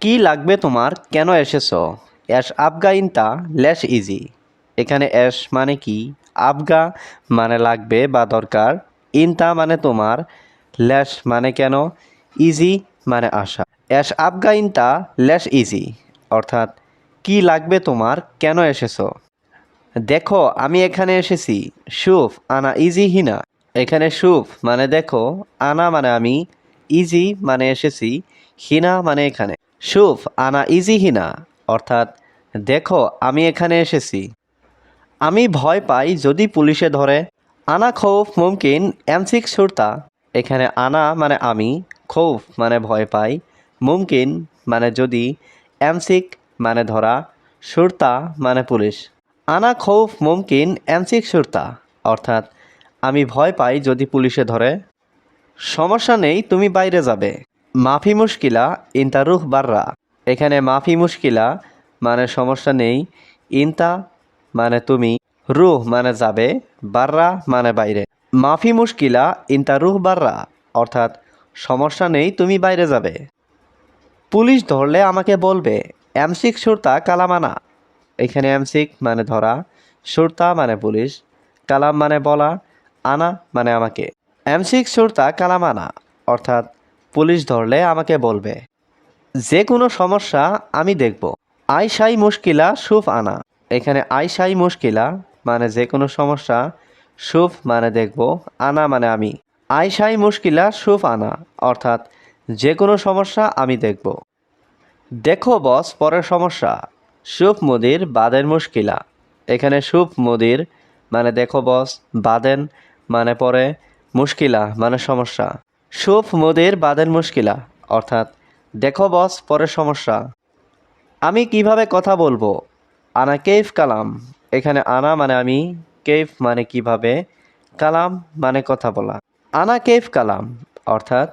কি লাগবে তোমার? কেন এসেছ? অ্যাশ আবগা ইনতা লেস ইজি। এখানে অ্যাশ মানে কি? আবগা মানে লাগবে বা দরকার। ইনতা মানে তোমার। লেস মানে কেন? ইজি মানে আশা। অ্যাশ আবগা ইনতা লেস ইজি। অর্থাৎ, কি লাগবে তোমার? কেন এসেছ? দেখো, আমি এখানে এসেছি। সুফ আনা ইজি হিনা। এখানে সুফ মানে দেখো, আনা মানে আমি। ইজি মানে এসেছি। হিনা মানে এখানে। সুফ আনা ইজি হিনা। অর্থাৎ, দেখো, আমি এখানে এসেছি। আমি ভয় পাই যদি পুলিশে ধরে। আনা খৌফ মুমকিন, এমসিক সুরতা। এখানে আনা মানে আমি খৌফ মানে ভয় পাই। মুমকিন মানে যদি, এমসিক মানে ধরা। সুরতা মানে পুলিশ। আনা খৌফ মুমকিন, এমসিক সুরতা। অর্থাৎ, আমি ভয় পাই যদি পুলিশে ধরে। সমস্যা নেই, তুমি বাইরে যাবে। মাফি মুশকিলা ইনতা রুহ বাররা। এখানে মাফি মুশকিলা মানে সমস্যা নেই, ইনতা মানে তুমি, রুহ মানে যাবে, বাররা মানে বাইরে। মাফি মুশকিলা ইনতা রুহ বাররা, অর্থাৎ সমস্যা নেই, তুমি বাইরে যাবে। পুলিশ ধরলে আমাকে বলবে, এমসিক সুরতা কালামানা। এখানে এমসিক মানে ধরা, সুরতা মানে পুলিশ, কালাম মানে বলা, আনা মানে আমাকে। এমসিক সুরতা কালামানা, অর্থাৎ পুলিশ ধরলে আমাকে বলবে। যে কোনো সমস্যা আমি দেখব। আইসাই মুশকিলা সুফ আনা। এখানে আইসাই মুশকিলা মানে যে কোনো সমস্যা সুফ মানে দেখব, আনা মানে আমি। আইসাই মুশকিলা সুফ আনা, অর্থাৎ যে কোনো সমস্যা আমি দেখব। দেখো বস, পরের সমস্যা। সুফ মুদির বাদের মুশকিলা। এখানে সুফ মুদির মানে দেখো বস, বাদেন মানে পরে মুশকিলা মানে সমস্যা। সুফ মোদের বাদের মুশকিলা, অর্থাৎ দেখো বস পরের সমস্যা। আমি কীভাবে কথা বলব? আনা কেফ কালাম। এখানে আনা মানে আমি কেফ মানে কীভাবে? কালাম মানে কথা বলা। আনা কেফ কালাম, অর্থাৎ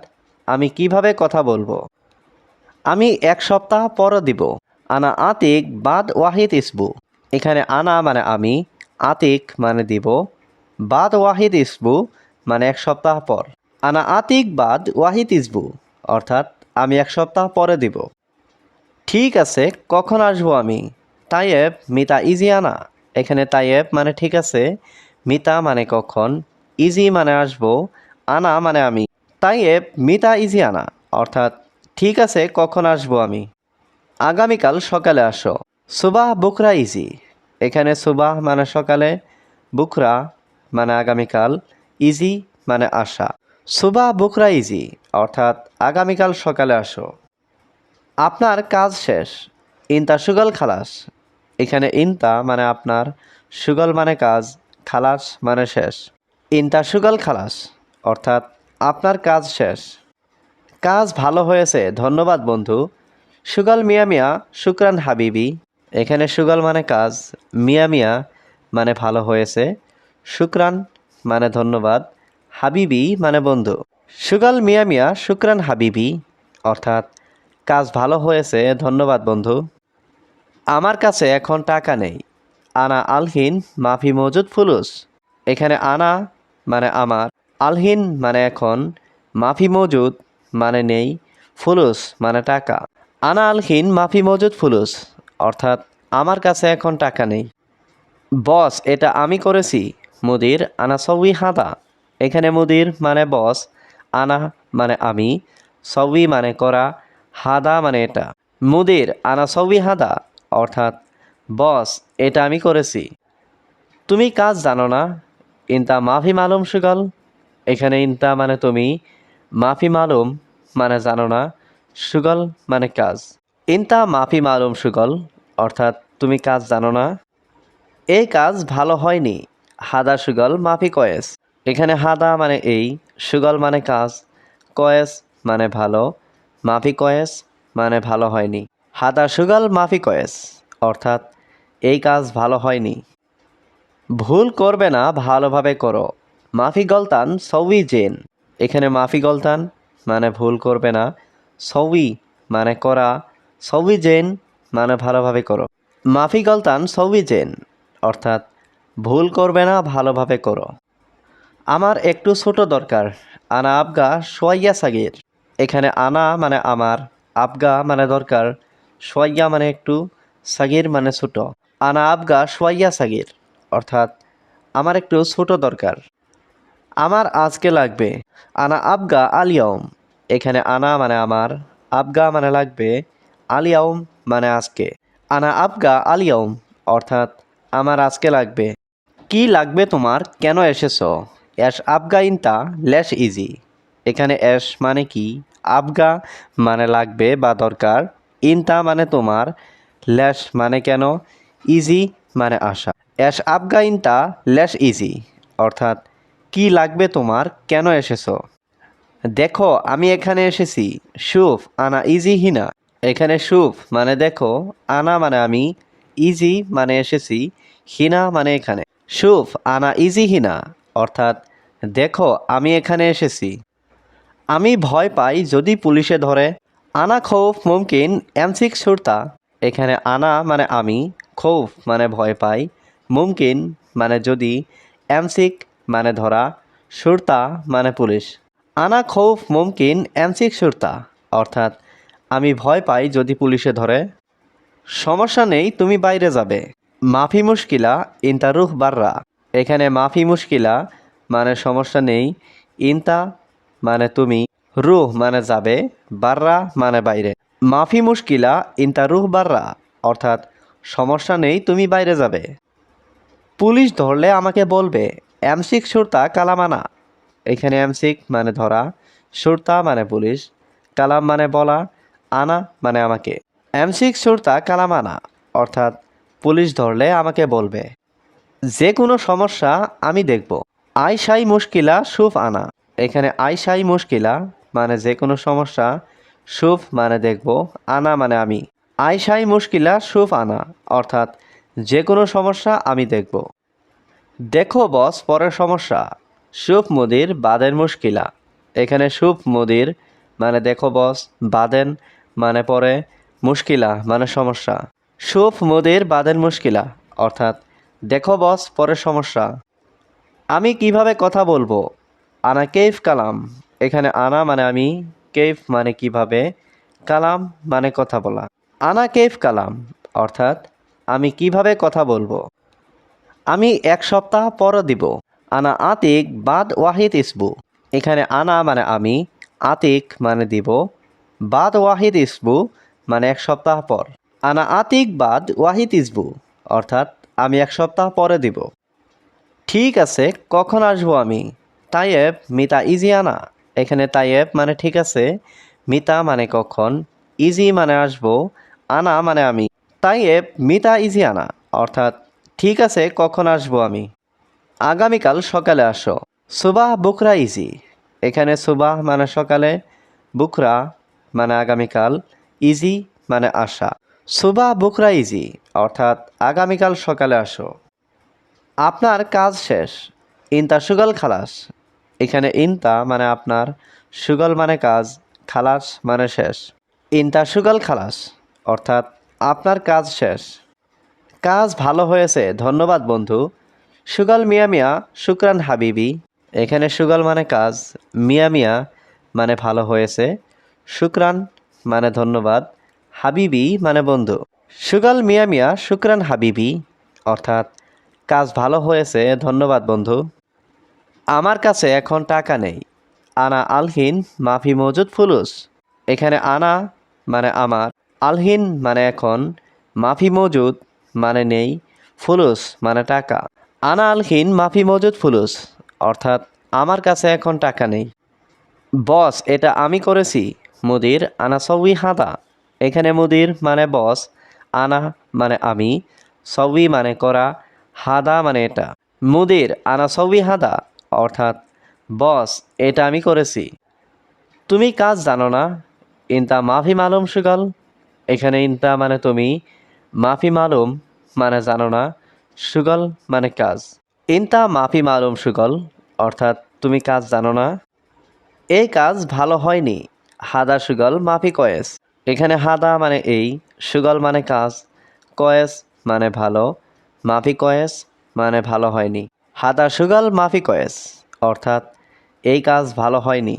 আমি কীভাবে কথা বলব? আমি এক সপ্তাহ পর দিব। আনা আতিক বাদ ওয়াহিদ ইসবু। এখানে আনা মানে আমি, আতিক মানে দিব। বাদ ওয়াহিদ ইসবু মানে এক সপ্তাহ পর। আনা আতিক বাদ ওয়াহিদ ইসবু, অর্থাৎ আমি এক সপ্তাহ পরে দিব। ঠিক আছে, কখন আসব আমি? তাইয়েব, মিতা ইজি আনা। এখানে তাইয়েব মানে ঠিক আছে, মিতা মানে কখন? ইজি মানে আসব, আনা মানে আমি। তাইয়েব, মিতা ইজি আনা, অর্থাৎ ঠিক আছে, কখন আসব আমি? আগামীকাল সকালে আসো। সুবাহ বুকরা ইজি। এখানে সুবাহ মানে সকালে, বুকরা মানে আগামীকাল, ইজি মানে আসা। সুবাহ বুকরা ইজি অর্থাৎ আগামীকাল সকালে আসো। আপনার কাজ শেষ, ইনতা সুগল খালাস। এখানে ইনতা মানে আপনার, সুগল মানে কাজ, খালাস মানে শেষ। ইনতা সুগল খালাস, অর্থাৎ আপনার কাজ শেষ। কাজ ভালো হয়েছে, ধন্যবাদ বন্ধু। সুগল মিয়া মিয়া, শুক্রান হাবিবি। এখানে সুগল মানে কাজ, মিয়া মিয়া মানে ভালো হয়েছে। শুক্রান মানে ধন্যবাদ। হাবিবি মানে বন্ধু। সুগাল মিয়া মিয়া, শুক্রান হাবিবি, অর্থাৎ কাজ ভালো হয়েছে, ধন্যবাদ বন্ধু। আমার কাছে এখন টাকা নেই। আনা আলহিন মাফি মজুদ ফুলুস। এখানে আনা মানে আমার, আলহিন মানে এখন, মাফি মজুদ মানে নেই, ফুলুস মানে টাকা। আনা আলহিন মাফি মজুদ ফুলুস, অর্থাৎ আমার কাছে এখন টাকা নেই। বস, এটা আমি করেছি, মুদির আনা সবই হাদা। এখানে মুদির মানে বস আনা মানে আমি সবই মানে করা, হাদা মানে এটা। মুদির, আনা সবই হাদা, অর্থাৎ বস এটা আমি করেছি। তুমি কাজ জানো না? ইনতা মাফি মালুম সুগল? এখানে ইনতা মানে তুমি, মাফি মালুম মানে জানো না? সুগল মানে কাজ। ইনতা মাফি মালুম সুগল, অর্থাৎ তুমি কাজ জানো না? এই কাজ ভালো হয়নি। হাদা সুগল মাফি কয়েস। এখানে হাদা মানে এই, সুগল মানে কাজ, কয়েস মানে ভালো, মাফি কয়েস মানে ভালো হয়নি। হাদা সুগল, মাফি কয়েস, অর্থাৎ এই কাজ ভালো হয়নি। ভুল করবে না, ভালোভাবে করো। মাফি গলতান, সৌই জেন। এখানে মাফি গলতান মানে ভুল করবে না, সৌই মানে করা, সৌই জেন মানে ভালোভাবে করো। মাফি গলতান, সৌই জেন, অর্থাৎ ভুল করবে না, ভালোভাবে করো। আমার একটু ছোট দরকার। আনা আবগা সোয়াইয়া সাগির। এখানে আনা মানে আমার, আবগা মানে দরকার, সোয়াইয়া মানে একটু, সাগির মানে ছোট। আনা আবগা সোয়াইয়া সাগির, অর্থাৎ আমার একটু ছোট দরকার। আমার আজকে লাগবে আনা আবগা আলিয়ম এখানে আনা মানে আমার, আবগা মানে লাগবে আলিয়ম মানে আজকে। আনা আবগা আলিয়ম অর্থাৎ আমার আজকে লাগবে। কি লাগবে তোমার? কেন এসেছ? অ্যাশ আবগা ইনতা লেস ইজি। এখানে অ্যাশ মানে কি? আবগা মানে লাগবে বা দরকার। ইনতা মানে তোমার। লেস মানে কেন? ইজি মানে আশা। অ্যাশ আবগা ইনতা লেস ইজি। অর্থাৎ, কি লাগবে তোমার? কেন এসেছ? দেখো, আমি এখানে এসেছি। সুফ আনা ইজি হিনা। এখানে সুফ মানে দেখো, আনা মানে আমি। ইজি মানে এসেছি। হিনা মানে এখানে। সুফ আনা ইজি হিনা। অর্থাৎ, দেখো, আমি এখানে এসেছি। আমি ভয় পাই যদি পুলিশে ধরে। আনা খৌফ মুমকিন, এমসিক সুরতা। এখানে আনা মানে আমি, খৌফ মানে ভয় পাই, মুমকিন মানে যদি, এমসিক মানে ধরা, সুরতা মানে পুলিশ। আনা খৌফ মুমকিন, এমসিক সুরতা, অর্থাৎ, আমি ভয় পাই যদি পুলিশে ধরে। সমস্যা নেই, তুমি বাইরে যাবে। মাফি মুশকিলা ইনতা রুহ বাররা। এখানে মাফি মুশকিলা মানে সমস্যা নেই, ইনতা মানে তুমি, রুহ মানে যাবে, বাররা মানে বাইরে। মাফি মুশকিলা, ইনতা রুহ বাররা, অর্থাৎ সমস্যা নেই, তুমি বাইরে যাবে। পুলিশ ধরলে আমাকে বলবে, এমসিক সুরতা কালামানা। এখানে এমসিক মানে ধরা, সুরতা মানে পুলিশ, কালাম মানে বলা, আনা মানে আমাকে। এমসিক সুরতা কালামানা, অর্থাৎ পুলিশ ধরলে আমাকে বলবে। যে কোনো সমস্যা আমি দেখব। আইসাই মুশকিলা সুফ আনা। এখানে আইসাই মুশকিলা মানে যে কোনো সমস্যা সুফ মানে দেখব, আনা মানে আমি। আইসাই মুশকিলা সুফ আনা, অর্থাৎ যে কোনো সমস্যা আমি দেখব। দেখো বস, পরের সমস্যা। সুফ মুদির, বাদের মুশকিলা। এখানে সুফ মুদির মানে দেখো বস, বাদেন মানে পরে মুশকিলা মানে সমস্যা। সুফ মুদির, বাদের মুশকিলা, অর্থাৎ দেখো বস, পরের সমস্যা। আমি কীভাবে কথা বলব? আনা কেফ কালাম। এখানে আনা মানে আমি কেফ মানে কীভাবে? কালাম মানে কথা বলা। আনা কেফ কালাম, অর্থাৎ আমি কীভাবে কথা বলব? আমি এক সপ্তাহ পর দিব। আনা আতিক বাদ ওয়াহিদ ইসবু। এখানে আনা মানে আমি, আতিক মানে দিব। বাদ ওয়াহিদ ইসবু মানে এক সপ্তাহ পর। আনা আতিক বাদ ওয়াহিদ ইসবু, অর্থাৎ আমি এক সপ্তাহ পরে দিব। ঠিক আছে, কখন আসব আমি? তাইয়েব, মিতা ইজি আনা? এখানে তাইয়েব মানে ঠিক আছে, মিতা মানে কখন? ইজি মানে আসব, আনা মানে আমি। তাইয়েব, মিতা ইজি আনা, অর্থাৎ ঠিক আছে, কখন আসব আমি? আগামীকাল সকালে আসো। সুবাহ বুকরা ইজি এখানে সুবাহ মানে সকালে, বুকরা মানে আগামীকাল ইজি মানে আসা। সুবাহ বুকরা ইজি অর্থাৎ আগামীকাল সকালে আসো। আপনার কাজ শেষ, ইনতা সুগল খালাস। এখানে ইনতা মানে আপনার, সুগল মানে কাজ, খালাস মানে শেষ। ইনতা সুগল খালাস, অর্থাৎ আপনার কাজ শেষ। কাজ ভালো হয়েছে, ধন্যবাদ বন্ধু। সুগল মিয়া মিয়া, শুক্রান হাবিবি। এখানে সুগল মানে কাজ, মিয়া মিয়া মানে ভালো হয়েছে। শুক্রান মানে ধন্যবাদ। হাবিবি মানে বন্ধু। সুগাল মিয়া মিয়া, শুক্রান হাবিবি, অর্থাৎ কাজ ভালো হয়েছে, ধন্যবাদ বন্ধু। আমার কাছে এখন টাকা নেই। আনা আলহিন, মাফি মজুদ ফুলুস। এখানে আনা মানে আমার, আলহিন মানে এখন, মাফি মজুদ মানে নেই, ফুলুস মানে টাকা। আনা আলহিন, মাফি মজুদ ফুলুস, অর্থাৎ আমার কাছে এখন টাকা নেই। বস, এটা আমি করেছি, মুদির আনা সউই হাদা। এখানে মুদির মানে বস আনা মানে আমি সউই মানে করা, হাদা মানে এটা। মুদির, আনা সউই হাদা, অর্থাৎ বস এটা আমি করেছি। তুমি কাজ জানো না? ইনতা মাফি মালুম, সুগল। এখানে ইনতা মানে তুমি, মাফি মালুম মানে জানো না, সুগল মানে কাজ। ইনতা মাফি মালুম, সুগল, অর্থাৎ তুমি কাজ জানো না। এই কাজ ভালো হয়নি। হাদা, সুগল, মাফি কয়েস। এখানে হাদা মানে এই, সুগল মানে কাজ, কয়েস মানে ভালো, মাফি কয়েস মানে ভালো হয়নি। হাদা সুগল, মাফি কয়েস, অর্থাৎ এই কাজ ভালো হয়নি।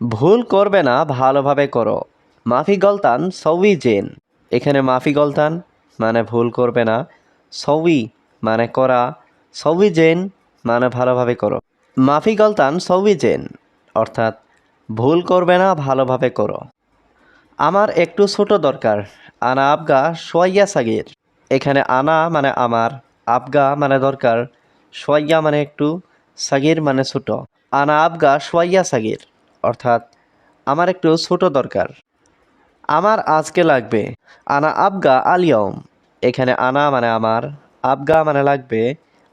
ভুল করবে না, ভালোভাবে করো। মাফি গলতান সউই জেন। এখানে মাফি গলতান মানে ভুল করবে না সউই মানে করা সউই জেন মানে ভালোভাবে করো। মাফি গলতান, সৌই জেন, অর্থাৎ ভুল করবে না, ভালোভাবে করো। আমার একটু ছোট দরকার। আনা আবগা সোয়াইয়া সাগির। এখানে আনা মানে আমার, আবগা মানে দরকার, সোয়াইয়া মানে একটু, সাগির মানে ছোট। আনা আবগা সোয়াইয়া সাগির, অর্থাৎ আমার একটু ছোট দরকার। আমার আজকে লাগবে আনা আবগা আলিয়ম এখানে আনা মানে আমার, আবগা মানে লাগবে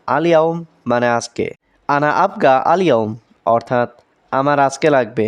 আলিয়ম মানে আজকে। আনা আবগা আলিয়ম অর্থাৎ আমার আজকে লাগবে